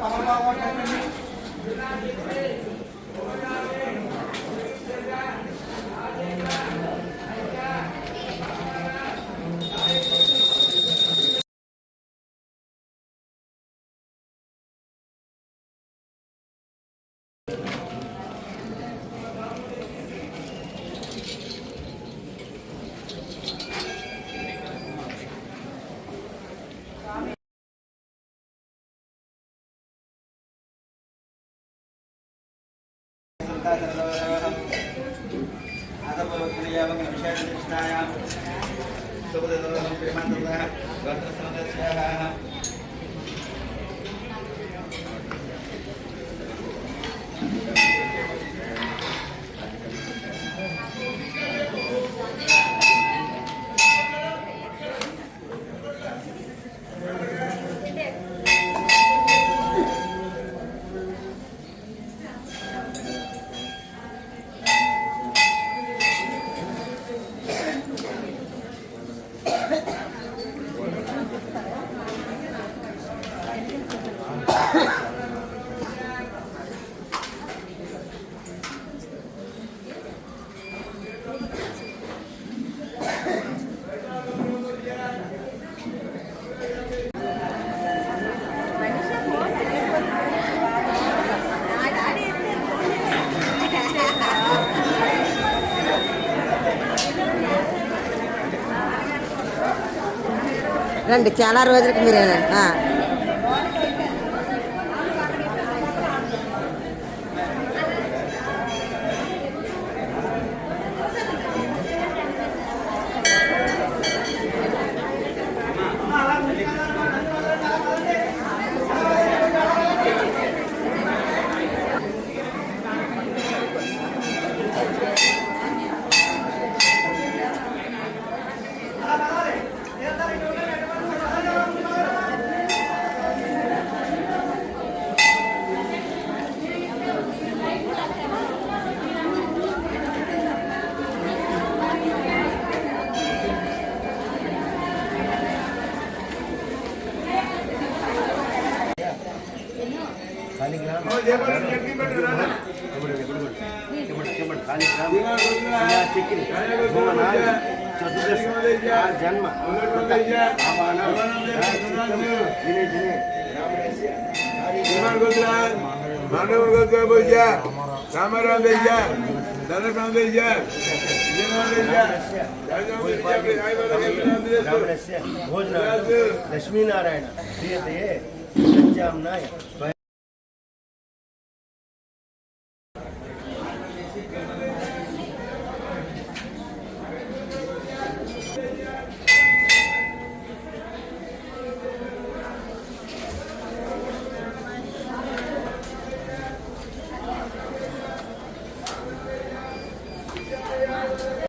పరమావటండి श्रीमन्तः రండి. చాలా రోజులకి మీరు માનવ ગોત્ર બોલ્યા રામારામ થઈ ગયા ધનરામ થઈ ગયા લક્ષ્મીનારાયણ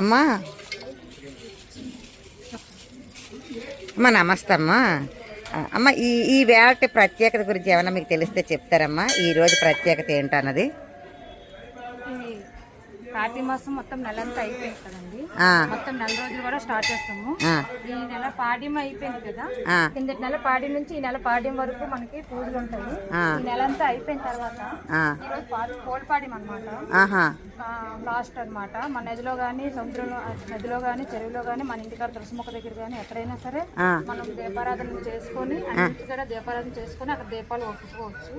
అమ్మా. అమ్మా నమస్తే అమ్మా. అమ్మ ఈ ఈ వేళ ప్రత్యేకత గురించి ఏమైనా మీకు తెలిస్తే చెప్తారమ్మా. ఈరోజు ప్రత్యేకత ఏంటన్నది? కార్తీక మాసం మొత్తం నెలంతా అయిపోయింది కదండి. మొత్తం నెల రోజులు కూడా స్టార్ట్ చేస్తాము. ఈ నెల పాడ్యం అయిపోయింది కదా. కిందటి నెల పాడ్యం నుంచి ఈ నెల పాడ్యం వరకు మనకి పూజలు ఉంటాయి. ఈ నెల అంతా అయిపోయిన తర్వాత ఈరోజు కోడిపాడ్యం అనమాట లాస్ట్ అన్నమాట. మన నదిలో కానీ సముద్రంలో నదిలో కానీ చెరువులో కానీ మన ఇంటికాడ తులసిమొక్క దగ్గర కానీ ఎక్కడైనా సరే. మనం దీపారాధన చేసుకొని అన్నింటి కూడా దీపారాధన చేసుకొని అక్కడ దీపాలు ఒప్పుకోవచ్చు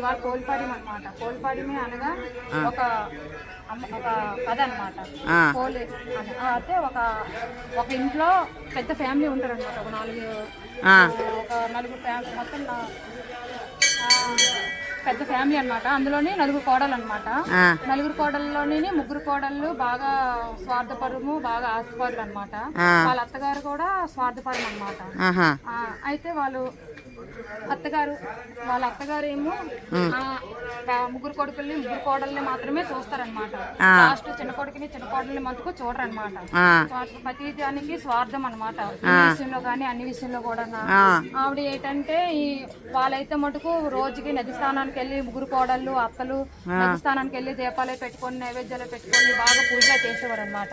ఇవాళ కోల్పాడిం అనమాట కోల్పాడిమి అనగా ఒక ఒక కథ అనమాట అయితే ఒక ఒక ఇంట్లో పెద్ద ఫ్యామిలీ ఉంటారు అనమాట ఒక నాలుగు. ఒక నలుగురు ఫ్యామిలీ మొత్తం పెద్ద ఫ్యామిలీ అన్నమాట. అందులోని నలుగురు కోడలు అనమాట. నలుగురు కోడల్లోని ముగ్గురు కోడళ్ళు బాగా స్వార్థపరము బాగా ఆస్తిపరులు అనమాట. వాళ్ళ అత్తగారు కూడా స్వార్థపరం అనమాట అయితే వాళ్ళు అత్తగారు వాళ్ళ అత్తగారు ఏమో ముగ్గురు కొడుకుల్ని ముగ్గురు కోడల్ని మాత్రమే చూస్తారనమాట. లాస్ట్ చిన్న కొడుకుని చిన్న కోడల్ని మటుకు చూడరనమాట ప్రతి దానికి స్వార్థం అనమాట విషయంలో కానీ అన్ని విషయంలో కూడా ఆవిడ ఏంటంటే ఈ వాళ్ళైతే మటుకు రోజుకి నది స్నానానికి వెళ్ళి ముగ్గురు కోడళ్ళు అత్తలు నది స్నానానికి వెళ్ళి దీపాలే పెట్టుకొని నైవేద్యాలు పెట్టుకొని బాగా పూజ చేసేవారు అనమాట.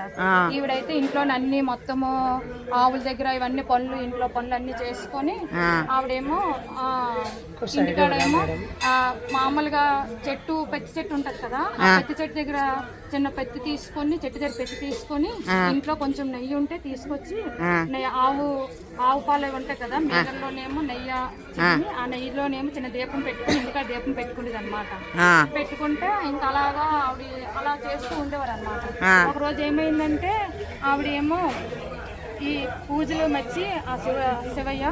ఈవిడైతే ఇంట్లో అన్ని మొత్తము ఆవుల దగ్గర ఇవన్నీ పనులు ఇంట్లో పనులు అన్ని చేసుకొని. ఆవిడేమో ఆ, ఇంటికాడేమో ఆ, మామూలుగా చెట్టు పెద్ద చెట్టు ఉంటది కదా ఆ పెద్ద చెట్టు దగ్గర చిన్న పెత్తి తీసుకొని చెట్టు దగ్గర పెత్తి తీసుకొని ఇంట్లో కొంచెం నెయ్యి ఉంటే తీసుకొచ్చి నెయ్యి ఆవు ఆవు పాలు అవి ఉంటాయి కదా మేగల్లోనేమో నెయ్యి ఆ నెయ్యిలోనేమో చిన్న దీపం పెట్టుకొని ఇంటికాడ దీపం పెట్టుకునేది అనమాట పెట్టుకుంటే ఇంకా అలాగా ఆవిడ అలా చేస్తూ ఉండేవారు అనమాట. ఒక రోజు ఏమైందంటే ఆవిడ ఏమో ఈ పూజలు మెచ్చి ఆ శివ శివయ్య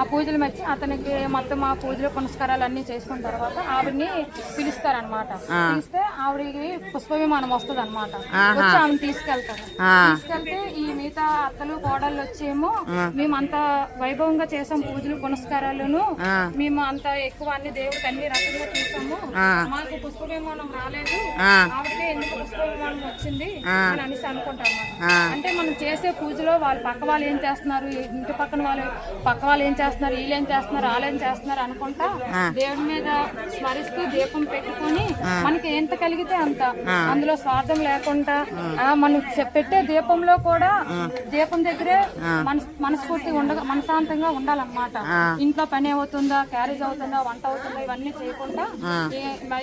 ఆ పూజలు మెచ్చి అతనికి మొత్తం ఆ పూజలు పునస్కారాలు అన్ని చేసుకున్న తర్వాత ఆవిడని పిలుస్తారనమాట పిలిస్తే ఆవిడకి పుష్ప విమానం వస్తుంది అనమాట వచ్చి తీసుకెళ్తారు. తీసుకెళ్తే ఈ మిగతా అత్తలు కోడళ్ళు వచ్చేమో మేము అంత వైభవంగా చేసాం పూజలు పునస్కారాలను. మేము అంత ఎక్కువ అన్ని దేవుడికి అన్ని రకంగా చూసాము. మాకు పుష్ప విమానం రాలేదు. ఆవిడకే ఎందుకు పుష్ప విమానం వచ్చింది అని అనేసి అనుకుంటాం. అంటే మనం చేసే పూజలో వాళ్ళ పక్క వాళ్ళు ఏం చేస్తున్నారు? ఇంటి పక్కన వాళ్ళు పక్క వాళ్ళు ఏం చేస్తున్నారు? వీళ్ళు ఏం చేస్తున్నారు? వాళ్ళు ఏం చేస్తున్నారు అనుకుంటా దేవుడి మీద స్మరిస్తూ దీపం పెట్టుకొని మనకి ఎంత కలిగితే అంత. అందులో స్వార్థం లేకుండా మనం పెట్టే దీపంలో కూడా దీపం దగ్గరే మనస్ మనస్ఫూర్తిగా ఉండ మనశాంతంగా ఉండాలన్నమాట. ఇంట్లో పని అవుతుందా? క్యారేజ్ అవుతుందా? వంట అవుతుందా? ఇవన్నీ చేయకుండా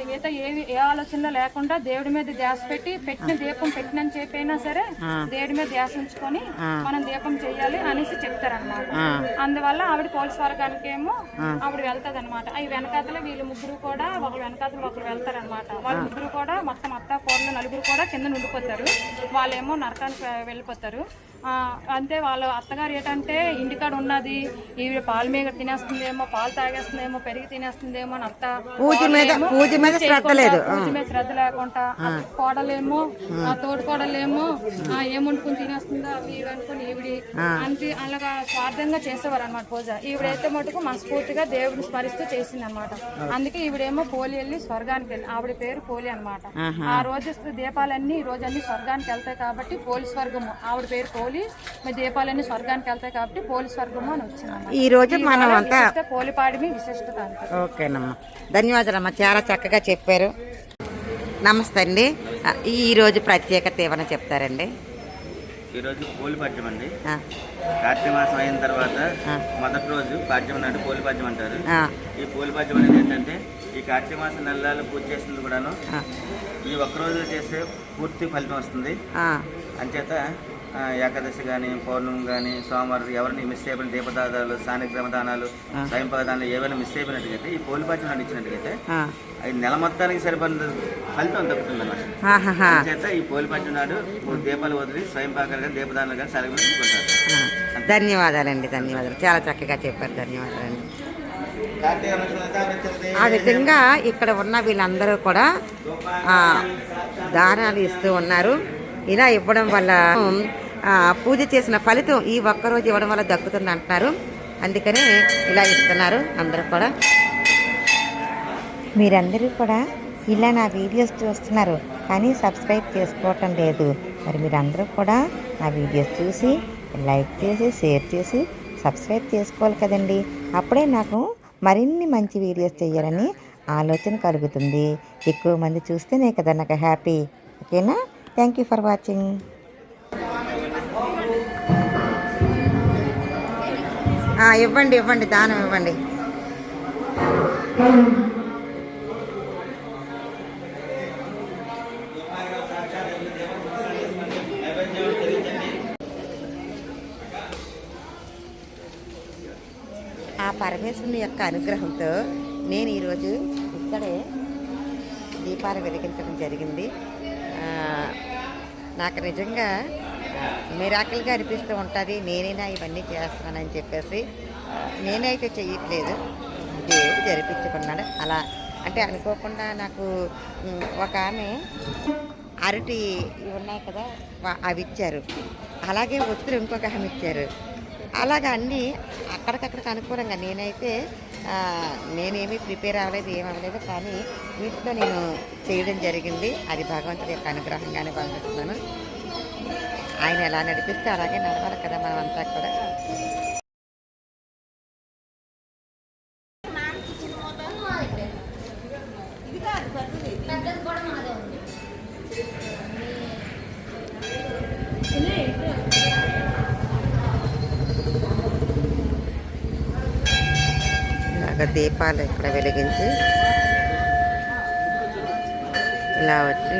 మిగతా ఏ ఏ ఆలోచనలో లేకుండా దేవుడి మీద ధ్యాస పెట్టి పెట్టిన దీపం పెట్టినని చెప్పైనా సరే దేవుడి మీద ధ్యాస ఉంచుకొని మనం దీపం చేయాలి అనేసి చెప్తారన్నమాట. అందువల్ల ఆవిడ పోలీస్ వర్గానికి ఏమో ఆవిడ వెళ్తాది అనమాట ఈ వెనకాతల వీళ్ళు ముగ్గురు కూడా ఒకరు వెనకాతల ఒకరు వెళ్తారనమాట వాళ్ళ ముగ్గురు కూడా మొత్తం అత్త కోడలు నలుగురు కూడా కింద ఉండిపోతారు వాళ్ళేమో నరకానికి వెళ్ళిపోతారు. అంతే వాళ్ళ అత్తగారు ఏంటంటే ఇంటికాడ ఉన్నది ఈవిడ పాలు మీద తినేస్తుందేమో పాలు తాగేస్తుందేమో పెరిగి తినేస్తుందేమో అని అత్త పూజ మీద పూజ మీద శ్రద్ధ లేదు. పూజ మీద శ్రద్ధ లేకుండా కోడలేమో ఆ. తోడు కోడలేమో తినేస్తుందో అవి అనుకుని ఈవిడి అంటే అలాగా స్వార్థంగా చేసేవారు అనమాట పూజ. ఈవిడైతే మటుకు మనస్ఫూర్తిగా దేవుడిని స్మరిస్తూ చేసింది అనమాట అందుకే ఈవిడేమో పోలి వెళ్ళి స్వర్గానికి వెళ్ళి ఆవిడ పేరు పోలి అనమాట ఆ రోజు దీపాలన్నీ ఈ రోజు అన్ని స్వర్గానికి వెళ్తాయి కాబట్టి పోలి స్వర్గము. ఆవిడ పేరు పోలి మీ దీపాలన్నీ స్వర్గానికి వెళ్తాయి కాబట్టి పోలి స్వర్గము అని వచ్చింది ఈ రోజు మనం అంతా పోలిపాడిమి విశిష్టత అంతే ఓకేనమ్మా. ధన్యవాదాలమ్మా. చాలా చక్కగా చెప్పారు. నమస్తే అండి. ఆ, ఈ రోజు ప్రత్యేకత ఏమైనా చెప్తారండి? ఈరోజు పోలి పాడ్యం అండి. ఆ, కార్తీక మాసం అయిన తర్వాత మొదటి రోజు పాడ్యం నాడు పోలి పాడ్యం అంటారు. ఆ, ఈ పోలి పాడ్యం అనేది ఏంటంటే ఈ కార్తీక మాసం నెలలు పూజ చేసింది కూడాను. ఈ ఒక్క రోజు చేస్తే పూర్తి ఫలితం వస్తుంది. ఆ, అంచేత ఏకాదశి కానీ పౌర్ణమి కానీ సోమవారం ఎవరిని మిస్ అయిపోయిన దీపదానాలు సానిగ్రహ దానాలు స్వయంపాక దానాలు ఏవైనా మిస్ అయిపోయినట్టుగైతే ఈ పోలి పాడ్యం నాడు ఇచ్చినట్టుగైతే ఆ. అది నెల మొత్తానికి సరిపడిన ఫలితం దక్కుతుంది అన్నమాట ఈ పోలి పాడ్యం నాడు దీపాలు వదిలి స్వయంపాకాలు కానీ దీపదానాలు కానీ ఆ, ధన్యవాదాలండి ధన్యవాదాలు. చాలా చక్కగా చెప్పారు ధన్యవాదాలండి. ఆ విధంగా ఇక్కడ ఉన్న వీళ్ళందరూ కూడా దానాలు ఇస్తూ ఉన్నారు. ఇలా ఇవ్వడం వల్ల పూజ చేసిన ఫలితం ఈ ఒక్కరోజు ఇవ్వడం వల్ల దక్కుతుంది అంటున్నారు. అందుకనే ఇలా ఇస్తున్నారు అందరూ కూడా. మీరందరూ కూడా ఇలా నా వీడియోస్ చూస్తున్నారు కానీ సబ్స్క్రైబ్ చేసుకోవటం లేదు. మరి మీరందరూ కూడా నా వీడియోస్ చూసి లైక్ చేసి షేర్ చేసి సబ్స్క్రైబ్ చేసుకోవాలి కదండి. అప్పుడే నాకు మరిన్ని మంచి వీడియోస్ చేయాలని ఆలోచన కలుగుతుంది. ఎక్కువ మంది చూస్తేనే కదా నాకు హ్యాపీ. ఓకేనా? Thank you for watching. ఇవ్వండి ఇవ్వండి దానం ఇవ్వండి. ఆ పరమేశ్వరుని యొక్క అనుగ్రహంతో నేను ఈరోజు ఇక్కడే దీపాలు వెలిగించడం జరిగింది. నాకు నిజంగా మిరాకిల్గా అనిపిస్తూ ఉంటుంది నేనైనా ఇవన్నీ చేస్తానని చెప్పేసి నేనైతే చెయ్యట్లేదు. దేవుడు జరిపించుకున్నాడు. అలా అంటే అనుకోకుండా నాకు ఒక ఆమె అరటి ఇవి ఉన్నాయి కదా అవి ఇచ్చారు. అలాగే ఒత్తులు ఇంకొక ఆమె ఇచ్చారు. అలాగా అన్నీ అక్కడికక్కడికి అనుకూలంగా నేనైతే నేనేమి నేనేమీ ప్రిపేర్ అవ్వలేదు ఏం అవ్వలేదు కానీ వీటితో నేను చేయడం జరిగింది. అది భగవంతుడి యొక్క అనుగ్రహంగానే భావిస్తున్నాను. ఆయన ఎలా నడిపిస్తే అలాగే నడవాలి కదా మనం అంతా కూడా. ఇలాగ దీపాలు ఇక్కడ వెలిగించి ఇలా వచ్చి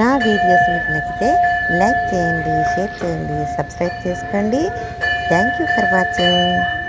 నా వీడియోస్ మీకు నచ్చితే లైక్ చేయండి షేర్ చేయండి సబ్స్క్రైబ్ చేసుకోండి. Thank you for watching